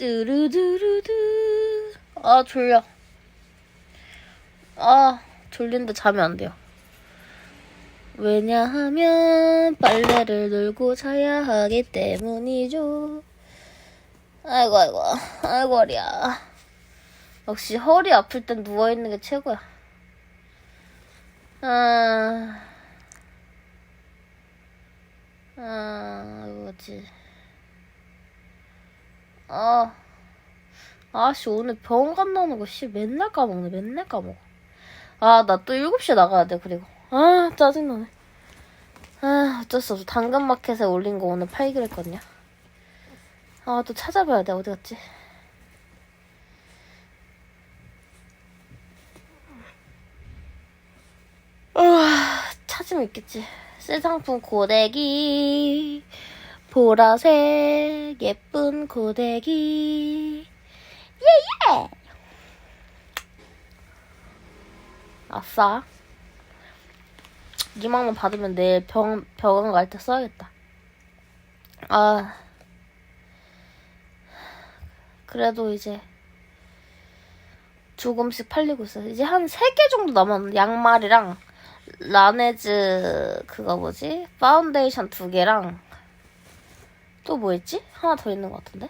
뚜루두루두. 아, 졸려. 아, 졸린데 잠이 안 돼요. 왜냐하면 빨래를 들고 자야 하기 때문이죠. 아이고, 아이고, 아이고, 허리야. 역시 허리 아플 땐 누워있는 게 최고야. 아, 아, 뭐지. 아, 아씨, 오늘 병원 간다는 거, 씨, 맨날 까먹네, 맨날 까먹어. 아, 나 또 7시에 나가야 돼, 그리고. 아, 짜증나네. 아, 어쩔 수 없어. 당근마켓에 올린 거 오늘 팔기로 했거든요. 아, 또 찾아봐야 돼. 어디 갔지? 아, 찾으면 있겠지. 새 상품 고데기. 보라색 예쁜 고데기. 예예! 아싸. 2만원 받으면 내일 병, 병원 갈 때 써야겠다. 아. 그래도 이제 조금씩 팔리고 있어요. 이제 한 3개 정도 남았는데, 양말이랑 라네즈, 그거 뭐지? 파운데이션 2개랑 또뭐 있지? 하나 더 있는 것 같은데?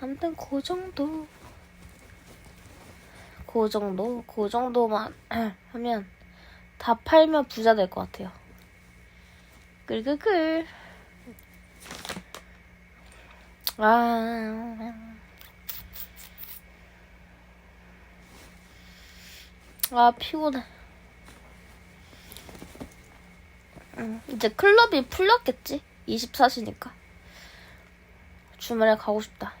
아무튼 그 정도. 그 정도, 그 정도만 하면 다 팔면 부자 될 것 같아요. 끌끌끌. 아. 아, 피곤해. 응, 이제 클럽이 풀렸겠지? 24시니까. 주말에 가고 싶다.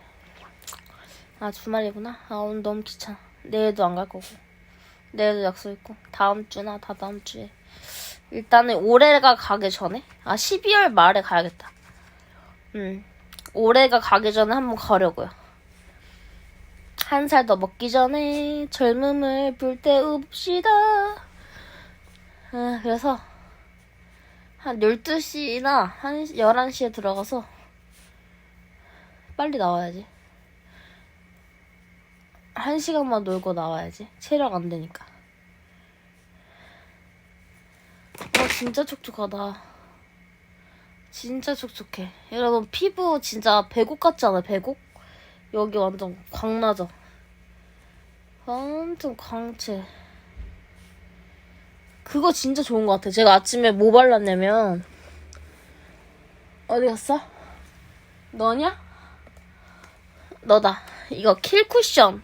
아, 주말이구나. 아, 오늘 너무 귀찮아. 내일도 안 갈 거고. 내일도 약속 있고. 다음 주나 다다음 주에. 일단은 올해가 가기 전에? 아, 12월 말에 가야겠다. 음. 올해가 가기 전에 한번 가려고요. 한 살 더 먹기 전에 젊음을 불태웁시다. 아, 그래서 한 12시나 한 11시에 들어가서 빨리 나와야지. 한 시간만 놀고 나와야지. 체력 안 되니까. 아, 진짜 촉촉하다. 진짜 촉촉해. 여러분, 피부 진짜 배곡 같지 않아요? 배곡? 여기 완전 광나죠? 완전 광채. 그거 진짜 좋은 것 같아. 제가 아침에 뭐 발랐냐면, 어디 갔어? 너냐? 너다. 이거 킬 쿠션.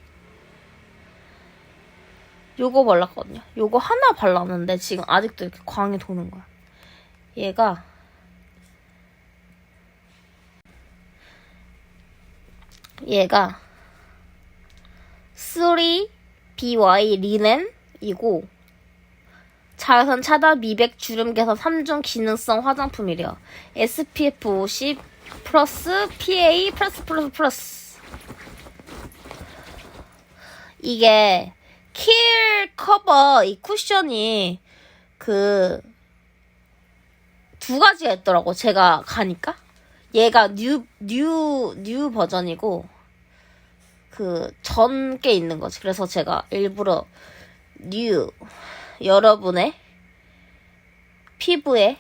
요거 발랐거든요. 요거 하나 발랐는데 지금 아직도 이렇게 광이 도는 거야. 얘가 얘가 3 BY 리넨이고 자외선 차단 미백 주름 개선 3종 기능성 화장품이래요. SPF 50 플러스 PA 플러스 플러스 플러스. 이게 킬 커버 이 쿠션이 그 두 가지가 있더라고 제가 가니까. 얘가 뉴 뉴 뉴 버전이고 그 전 게 있는 거지. 그래서 제가 일부러 뉴 여러분의 피부에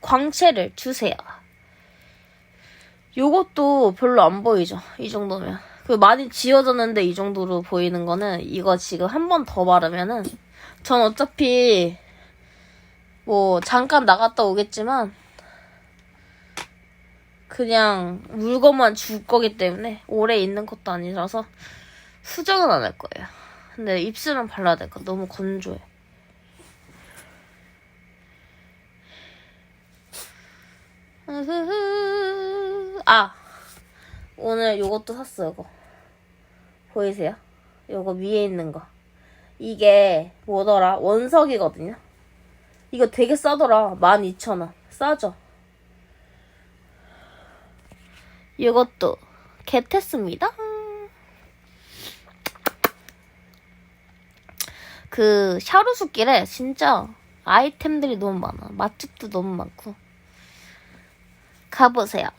광채를 주세요. 요것도 별로 안 보이죠? 이 정도면. 그 많이 지워졌는데 이 정도로 보이는 거는 이거 지금 한 번 더 바르면은 전 어차피 뭐 잠깐 나갔다 오겠지만 그냥 물건만 줄 거기 때문에 오래 있는 것도 아니라서 수정은 안 할 거예요. 근데 입술은 발라야 될까 너무 건조해. 흐흐. 아 오늘 요것도 샀어 요거. 보이세요? 요거 위에 있는 거. 이게 뭐더라? 원석이거든요? 이거 되게 싸더라. 12,000원. 싸죠? 이것도 겟했습니다. 그 샤루수길에 진짜 아이템들이 너무 많아. 맛집도 너무 많고 가보세요